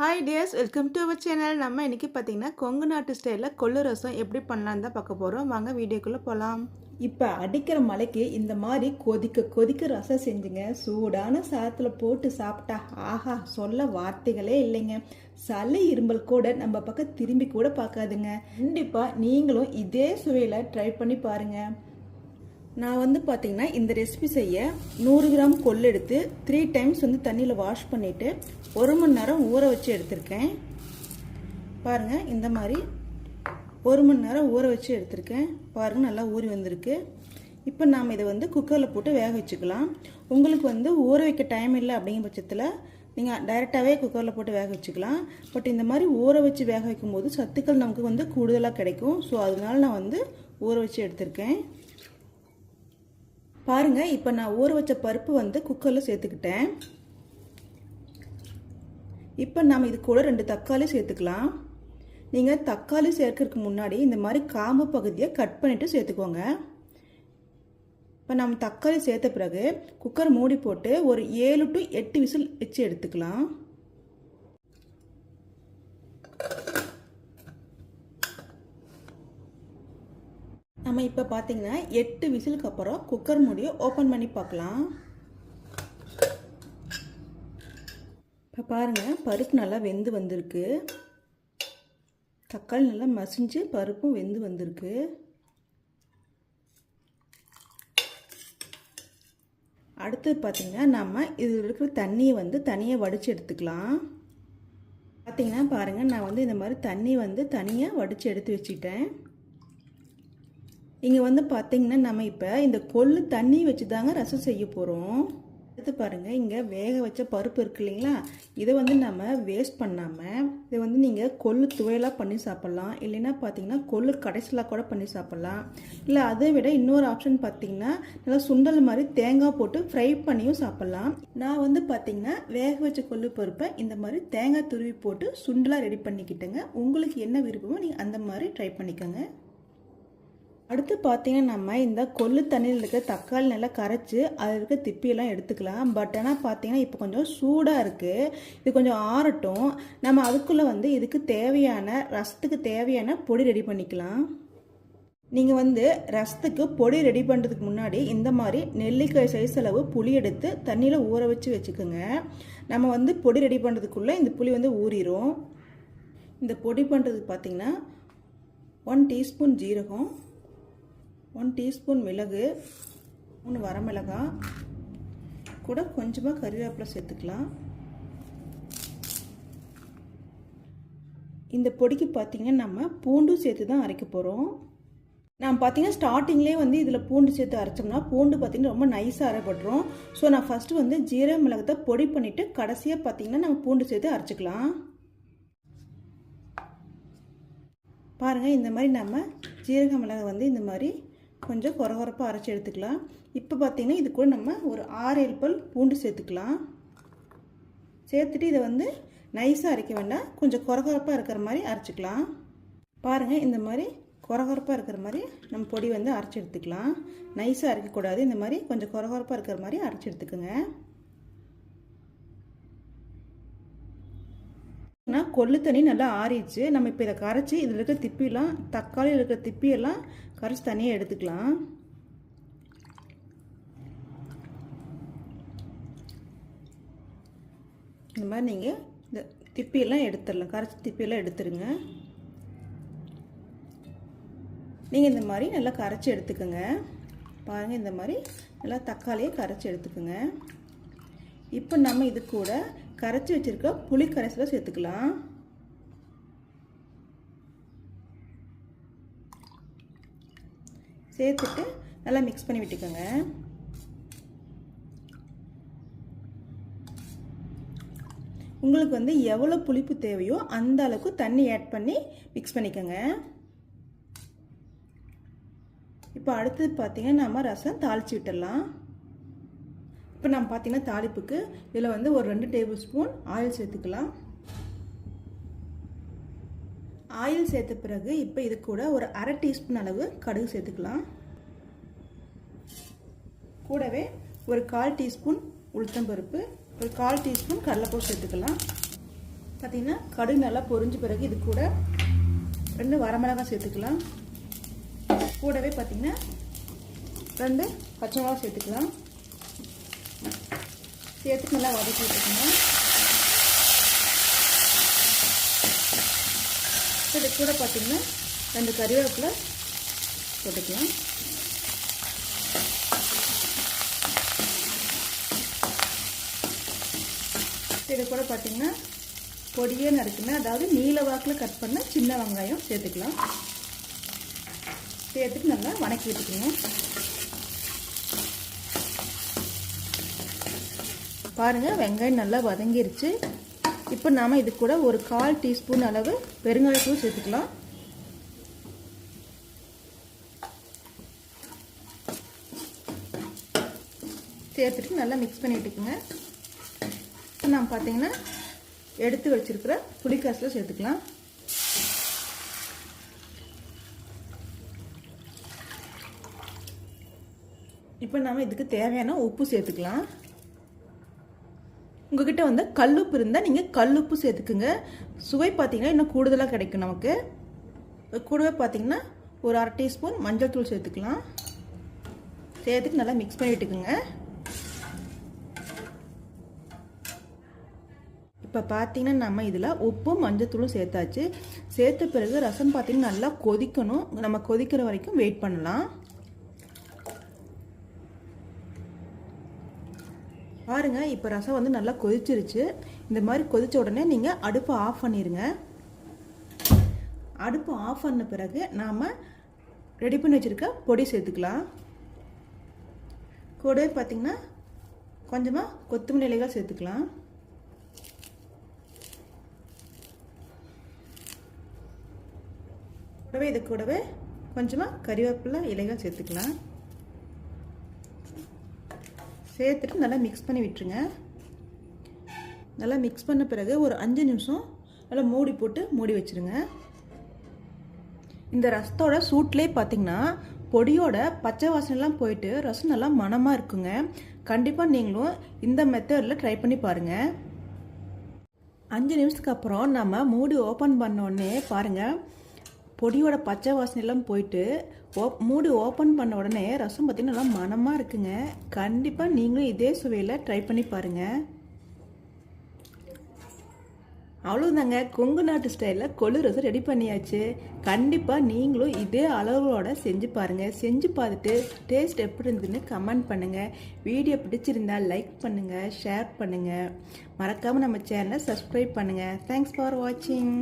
Hi dears welcome to our channel நம்ம இன்றைக்கி பார்த்தீங்கன்னா கொங்கு நாட்டு ஸ்டைலில் கொள்ளு ரசம் எப்படி பண்ணலான்னு தான் பார்க்க போகிறோம் வாங்க வீடியோக்குள்ளே போகலாம் இப்போ அடிக்கிற மழைக்கு இந்த மாதிரி கொதிக்க கொதிக்க ரசம் செஞ்சுங்க. சூடான சாதத்தில் போட்டு சாப்பிட்டா ஆஹா சொல்ல வார்த்தைகளே இல்லைங்க. சளி இரும்பல் கூட நம்ம பக்கம் திரும்பி கூட பார்க்காதுங்க. கண்டிப்பாக நீங்களும் இதே சுவையில் ட்ரை பண்ணி பாருங்கள் நான் வந்து பார்த்தீங்கன்னா இந்த ரெசிபி செய்ய நூறு கிராம் கொள்ளு எடுத்து த்ரீ டைம்ஸ் வந்து தண்ணியில் வாஷ் பண்ணிவிட்டு ஒரு மணி நேரம் ஊற வச்சு எடுத்திருக்கேன். பாருங்கள் இந்த மாதிரி ஒரு மணி நேரம் ஊற வச்சு எடுத்திருக்கேன். பாருங்கள் நல்லா ஊறி வந்திருக்கு. இப்போ நாம் இதை வந்து குக்கரில் போட்டு வேக வச்சுக்கலாம். உங்களுக்கு வந்து ஊற வைக்க டைம் இல்லை அப்படிங்கிற பட்சத்தில் நீங்கள் டைரெக்டாகவே குக்கரில் போட்டு வேக வச்சுக்கலாம். பட் இந்த மாதிரி ஊற வச்சு வேக வைக்கும்போது சத்துக்கள் நமக்கு வந்து கூடுதலாக கிடைக்கும். ஸோ அதனால நான் வந்து ஊற வச்சு எடுத்திருக்கேன். பாருங்கள் இப்போ நான் ஊற வச்ச பருப்பு வந்து குக்கரில் சேர்த்துக்கிட்டேன். இப்போ நம்ம இது கூட ரெண்டு தக்காளி சேர்த்துக்கலாம். நீங்கள் தக்காளி சேர்க்கறதுக்கு முன்னாடி இந்த மாதிரி காம்பு பகுதியை கட் பண்ணிவிட்டு சேர்த்துக்கோங்க. இப்போ நம்ம தக்காளி சேர்த்த பிறகு குக்கர் மூடி போட்டு ஒரு ஏழு டு எட்டு விசில் வச்சு எடுத்துக்கலாம். நம்ம இப்போ பார்த்தீங்கன்னா எட்டு விசிலுக்கு அப்புறம் குக்கர் மூடியை ஓப்பன் பண்ணி பார்க்கலாம். இப்போ பாருங்கள் பருப்பு நல்லா வெந்து வந்திருக்கு. தக்காளி நல்லா மசிஞ்சு பருப்பும் வெந்து வந்திருக்கு. அடுத்து பார்த்திங்கன்னா நம்ம இதில் இருக்கிற தண்ணியை வந்து தனியாக வடித்து எடுத்துக்கலாம். பார்த்திங்கன்னா பாருங்கள் நான் வந்து இந்த மாதிரி தண்ணி வந்து தனியாக வடித்து எடுத்து வச்சுட்டேன். இங்கே வந்து பார்த்திங்கன்னா நம்ம இப்போ இந்த கொள்ளு தண்ணி வச்சு தாங்க ரசம் செய்ய போகிறோம் அடுத்து பாருங்கள் இங்கே வேக வச்ச பருப்பு இருக்கு இல்லைங்களா? இதை வந்து நம்ம வேஸ்ட் பண்ணாமல் இதை வந்து நீங்கள் கொள்ளு துவையலாக பண்ணி சாப்பிட்லாம். இல்லைன்னா பார்த்தீங்கன்னா கொள்ளு கடைசிலாக கூட பண்ணி சாப்பிட்லாம். இல்லை அதை விட இன்னொரு ஆப்ஷன் பார்த்தீங்கன்னா நல்லா சுண்டல் மாதிரி தேங்காய் போட்டு ஃப்ரை பண்ணியும் சாப்பிட்லாம். நான் வந்து பார்த்தீங்கன்னா வேக வச்ச கொள்ளு பருப்பை இந்த மாதிரி தேங்காய் துருவி போட்டு சுண்டலாக ரெடி பண்ணிக்கிட்டேங்க. உங்களுக்கு என்ன விருப்பமோ நீங்கள் அந்த மாதிரி ட்ரை பண்ணிக்கோங்க. அடுத்து பார்த்தீங்கன்னா நம்ம இந்த கொள்ளு தண்ணியில் இருக்க தக்காளி நல்லா கரைச்சி அதில் இருக்க திப்பியெல்லாம் எடுத்துக்கலாம். பட் ஆனால் பார்த்தீங்கன்னா இப்போ கொஞ்சம் சூடாக இருக்குது இது கொஞ்சம் ஆறட்டும். நம்ம அதுக்குள்ளே வந்து இதுக்கு தேவையான ரசத்துக்கு தேவையான பொடி ரெடி பண்ணிக்கலாம். நீங்கள் வந்து ரசத்துக்கு பொடி ரெடி பண்ணுறதுக்கு முன்னாடி இந்த மாதிரி நெல்லிக்காய் சைஸ் அளவு புளி எடுத்து தண்ணியில் ஊற வச்சு வச்சுக்கோங்க. நம்ம வந்து பொடி ரெடி பண்ணுறதுக்குள்ளே இந்த புளி வந்து ஊறிடும் இந்த பொடி பண்ணுறதுக்கு பார்த்திங்கன்னா ஒன் டீஸ்பூன் ஜீரகம் ஒன் டீஸ்பூன் மிளகு மூணு வரமிளகாய் கூட கொஞ்சமாக கறிவேப்பிலை சேர்த்துக்கலாம். இந்த பொடிக்கு பார்த்திங்கன்னா நம்ம பூண்டு சேர்த்து தான் அரைக்க போகிறோம் நான் பார்த்தீங்கன்னா ஸ்டார்டிங்லேயே வந்து இதில் பூண்டு சேர்த்து அரைச்சோம்னா பூண்டு பார்த்திங்கன்னா ரொம்ப நைஸாக அரைப்படுறோம் ஸோ நான் ஃபஸ்ட்டு வந்து ஜீரக மிளகத்தை பொடி பண்ணிவிட்டு கடைசியாக பார்த்திங்கன்னா நம்ம பூண்டு சேர்த்து அரைச்சிக்கலாம். பாருங்கள் இந்த மாதிரி நம்ம ஜீரக மிளகை வந்து இந்த மாதிரி கொஞ்சம் குறகுறப்பாக அரைச்சி எடுத்துக்கலாம். இப்போ பார்த்திங்கன்னா இது கூட நம்ம ஒரு ஆறு ஏழு பல் பூண்டு சேர்த்துக்கலாம். சேர்த்துட்டு இதை வந்து நைஸாக அரைக்க வேண்டாம். கொஞ்சம் குறகுறப்பாக இருக்கிற மாதிரி அரைச்சிக்கலாம். பாருங்கள் இந்த மாதிரி குறகுறப்பாக இருக்கிற மாதிரி நம்ம பொடி வந்து அரைச்சி எடுத்துக்கலாம். நைஸாக அரைக்கக்கூடாது. இந்த மாதிரி கொஞ்சம் குறகுறப்பாக இருக்கிற மாதிரி அரைச்சி எடுத்துக்கோங்க. ஆனால் கொள்ளு தண்ணி நல்லா ஆறிடுச்சு. நம்ம இப்போ இதை கரைச்சி இதில் இருக்கிற திப்பிலாம் தக்காளியில் இருக்கிற திப்பியெல்லாம் கரைச்சி தனியாக எடுத்துக்கலாம். இந்த மாதிரி நீங்கள் இந்த திப்பியெல்லாம் எடுத்துடலாம். கரைச்சி திப்பியெல்லாம் எடுத்துருங்க நீங்கள் இந்த மாதிரி நல்லா கரைச்சி எடுத்துக்கோங்க. பாருங்கள் இந்த மாதிரி நல்லா தக்காளியை கரைச்சி எடுத்துக்கோங்க. இப்போ நம்ம இது கூட கரைச்சி வச்சுருக்க புளி கரைசலை சேர்த்துக்கலாம். சேர்த்துட்டு நல்லா மிக்ஸ் பண்ணி விட்டுக்கோங்க. உங்களுக்கு வந்து எவ்வளோ புளிப்பு தேவையோ அந்த அளவுக்கு தண்ணி ஆட் பண்ணி மிக்ஸ் பண்ணிக்கோங்க. இப்போ அடுத்தது பார்த்திங்கன்னா நம்ம ரசம் தாளித்து விட்டுடலாம். இப்போ நம்ம பார்த்திங்கன்னா தாளிப்புக்கு இதில் வந்து ஒரு ரெண்டு டேபிள் ஸ்பூன் ஆயில் சேர்த்துக்கலாம். ஆயில் சேர்த்த பிறகு இப்போ இது கூட ஒரு அரை டீஸ்பூன் அளவு கடுகு சேர்த்துக்கலாம். கூடவே ஒரு கால் டீஸ்பூன் உளுத்தம்பருப்பு ஒரு கால் டீஸ்பூன் கடலைப்பூ சேர்த்துக்கலாம். பார்த்திங்கன்னா கடுகு நல்லா பொரிஞ்ச பிறகு இது கூட ரெண்டு வரமிளகாய் சேர்த்துக்கலாம். கூடவே பார்த்தீங்கன்னா ரெண்டு பச்சை மிளகா சேர்த்துக்கலாம். சேர்த்து நல்லா வதக்கி விட்டுக்கணும் இது கூட பார்த்தீங்கன்னா ரெண்டு கறிவேப்பில் போட்டுக்கலாம். இது கூட பார்த்தீங்கன்னா பொடியே நறுக்குன்னு அதாவது நீல வாக்கில் கட் பண்ண சின்ன வெங்காயம் சேர்த்துக்கலாம். சேர்த்துட்டு நல்லா வணக்கி விட்டுக்கணும் பாருங்கள் வெங்காயம் நல்லா வதங்கிருச்சு. இப்போ நாம் இது கூட ஒரு கால் டீஸ்பூன் அளவு பெருங்காயத்தூள் சேர்த்துக்கலாம். சேர்த்துட்டு நல்லா மிக்ஸ் பண்ணிட்டுக்குங்க. இப்போ நாம் பார்த்தீங்கன்னா எடுத்து வச்சிருக்கிற புளிக்காசில் சேர்த்துக்கலாம். இப்போ நாம் இதுக்கு தேவையான உப்பு சேர்த்துக்கலாம். உங்ககிட்ட வந்து கல்லுப்பு இருந்தால் நீங்கள் கல்லுப்பு சேர்த்துக்குங்க. சுவை பார்த்தீங்கன்னா இன்னும் கூடுதலாக கிடைக்கும் நமக்கு. கூடவே பார்த்தீங்கன்னா ஒரு அரை டீஸ்பூன் மஞ்சள் தூள் சேர்த்துக்கலாம். சேர்த்துட்டு நல்லா மிக்ஸ் பண்ணி விட்டுக்குங்க. இப்போ பார்த்தீங்கன்னா நம்ம இதில் உப்பும் மஞ்சத்தூளும் சேர்த்தாச்சு. சேர்த்த பிறகு ரசம் பார்த்தீங்கன்னா நல்லா கொதிக்கணும். நம்ம கொதிக்கிற வரைக்கும் வெயிட் பண்ணலாம். பாருங்க இப்போ ரசம் வந்து நல்லா கொதிச்சிருச்சு. இந்த மாதிரி கொதிச்ச உடனே நீங்கள் அடுப்பை ஆஃப் பண்ணிடுங்க அடுப்பு ஆஃப் பண்ண பிறகு நாம் ரெடி பண்ணி வச்சுருக்க பொடி சேர்த்துக்கலாம். கூடவே பார்த்திங்கன்னா கொஞ்சமாக கொத்தமல்லி இலைகள் சேர்த்துக்கலாம். கூடவே இது கூடவே கொஞ்சமாக கறிவேப்பிலை இலைகள் சேர்த்துக்கலாம். சேர்த்துட்டு நல்லா மிக்ஸ் பண்ணி விட்டுருங்க. நல்லா மிக்ஸ் பண்ண பிறகு ஒரு அஞ்சு நிமிஷம் நல்லா மூடி போட்டு மூடி வச்சுருங்க. இந்த ரசத்தோட சூட்லேயே பார்த்தீங்கன்னா பொடியோட பச்சை வாசனைலாம் போயிட்டு ரசம் நல்லா மணமாக இருக்குங்க. கண்டிப்பாக நீங்களும் இந்த மெத்தடில் ட்ரை பண்ணி பாருங்கள் அஞ்சு நிமிஷத்துக்கு அப்புறம் நம்ம மூடி ஓப்பன் பண்ணோடனே பாருங்கள் பொடியோட பச்சை வாசனையெல்லாம் போயிட்டு ஓப் மூடி ஓப்பன் பண்ண உடனே ரசம் பார்த்திங்கன்னா நல்லா மணமாக இருக்குங்க. கண்டிப்பாக நீங்களும் இதே சுவையில் ட்ரை பண்ணி பாருங்கள் அவ்வளோதாங்க கொங்கு நாட்டு ஸ்டைலில் கொழு ரசம் ரெடி பண்ணியாச்சு. கண்டிப்பாக நீங்களும் இதே அளவுகளோட செஞ்சு பாருங்கள் செஞ்சு பார்த்துட்டு டேஸ்ட் எப்படி இருந்ததுன்னு கமெண்ட் பண்ணுங்கள் வீடியோ பிடிச்சிருந்தால் லைக் பண்ணுங்கள் ஷேர் பண்ணுங்கள் மறக்காமல் நம்ம சேனலை சப்ஸ்கிரைப் பண்ணுங்கள் தேங்க்ஸ் ஃபார் வாட்சிங்